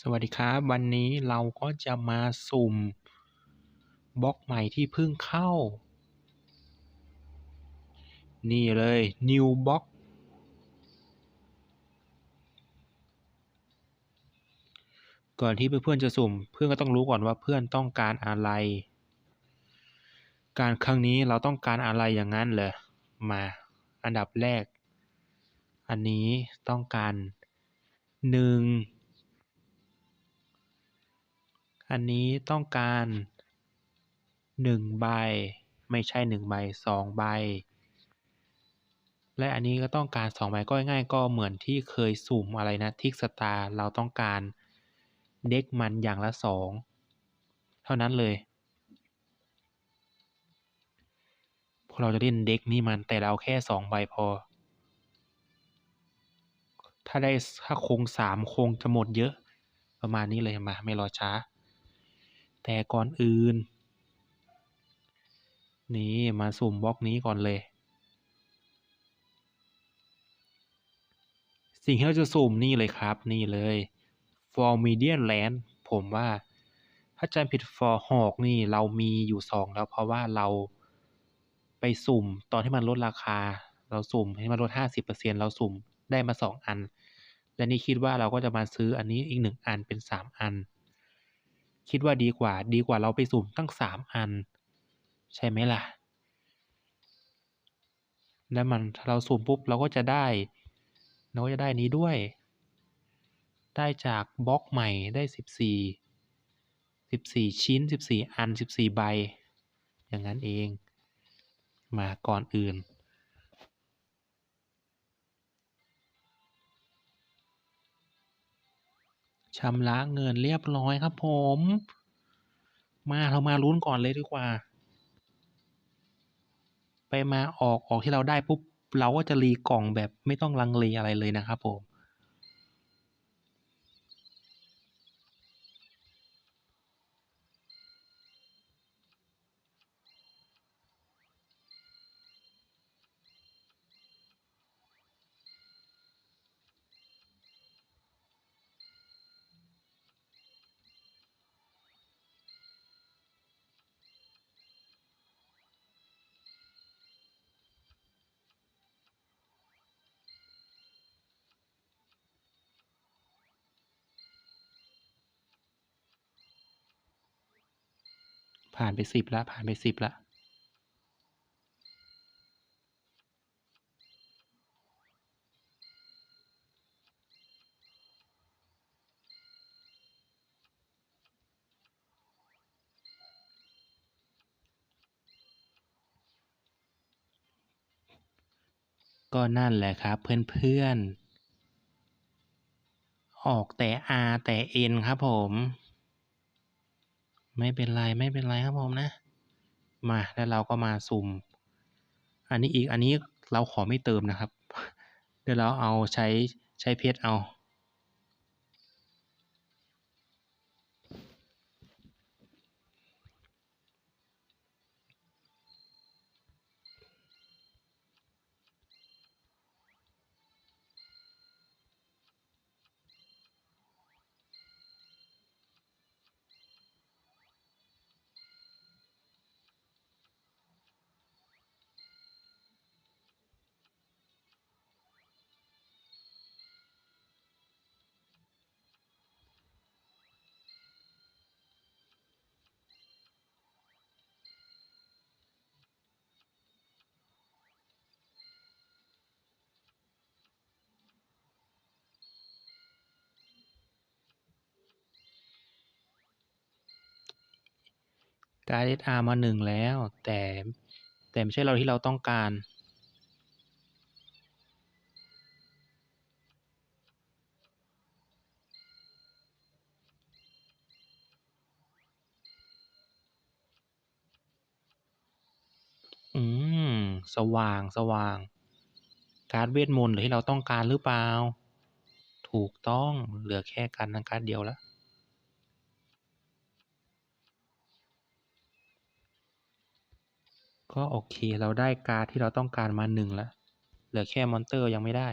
สวัสดีครับวันนี้เราก็จะมาสุ่มบล็อกใหม่ที่เพิ่งเข้า นี่เลย New Box ก่อนที่เพื่อนๆจะสุ่ม เพื่อนก็ต้องรู้ก่อนว่าเพื่อนต้องการอะไร การครั้งนี้เราต้องการอะไรอย่างนั้นเลยมาอันดับแรก อันนี้ต้องการหนึ่ง อันนี้ต้องการหนึ่งใบ ไม่ใช่หนึ่งใบสองใบ และอันนี้ก็ต้องการสองใบก็ง่ายก็เหมือนที่เคยสุ่มอะไรนะทิกสตาร์เราต้องการเด็กมันอย่างละสองเท่านั้นเลยพวกเราจะเล่นเด็กนี้มันแต่เราแค่สองใบพอ ถ้าได้ถ้าคงสามคงจะหมดเยอะ ประมาณนี้เลยมาไม่รอช้า แต่ก่อนอื่น นี่มาสุ่มบล็อกนี้ก่อนเลย สิ่งที่เราจะสุ่มนี่เลยครับนี่เลย for median land ผมว่า ถ้าจำผิด for หอกนี่เรามีอยู่สองแล้วเพราะว่าเราไปสุ่มตอนที่มันลดราคา เราสุ่มให้มันลดห้าสิบเปอร์เซ็นเราสุ่มได้มาสองอัน และนี่คิดว่าเราก็จะมาซื้ออันนี้อีกหนึ่งอันเป็นสามอัน คิดว่าดีกว่า ดีกว่าเราไปสุ่มตั้งสามอัน ใช่ไหมล่ะ แล้วมันเราสุ่มปุ๊บเราก็จะได้เราก็จะได้นี้ด้วย ได้จากบล็อกใหม่ได้สิบสี่สิบสี่ชิ้นสิบสี่อันสิบสี่ใบ อย่างนั้นเอง มาก่อนอื่น ชำระเงินเรียบร้อยครับผม มาเรามาลุ้นก่อนเลยดีกว่า ไปมาออกออกที่เราได้ปุ๊บเราก็จะรีกล่องแบบไม่ต้องลังเลอะไรเลยนะครับผม ผ่านไปสิบละผ่านไปสิบละก็นั่นแหละครับเพื่อนๆ ออกแต่ R แต่ N ครับผม ไม่เป็นไรไม่เป็นไรครับผมนะ มาแล้วเราก็มาสุ่ม อันนี้อีกอันนี้เราขอไม่เติมนะครับ เดี๋ยวเราเอาใช้ใช้เพชรเอา ได้ SR มาหนึ่งแล้ว แต่แต่ไม่ใช่เราที่เราต้องการ อืม สว่างสว่าง การเวทมนต์หรือที่เราต้องการหรือเปล่า ถูกต้องเหลือแค่การนั้นการเดียวแล้ว ก็โอเค เราได้การ์ดที่เราต้องการมาหนึ่งแล้วเหลือแค่มอนเตอร์ยังไม่ได้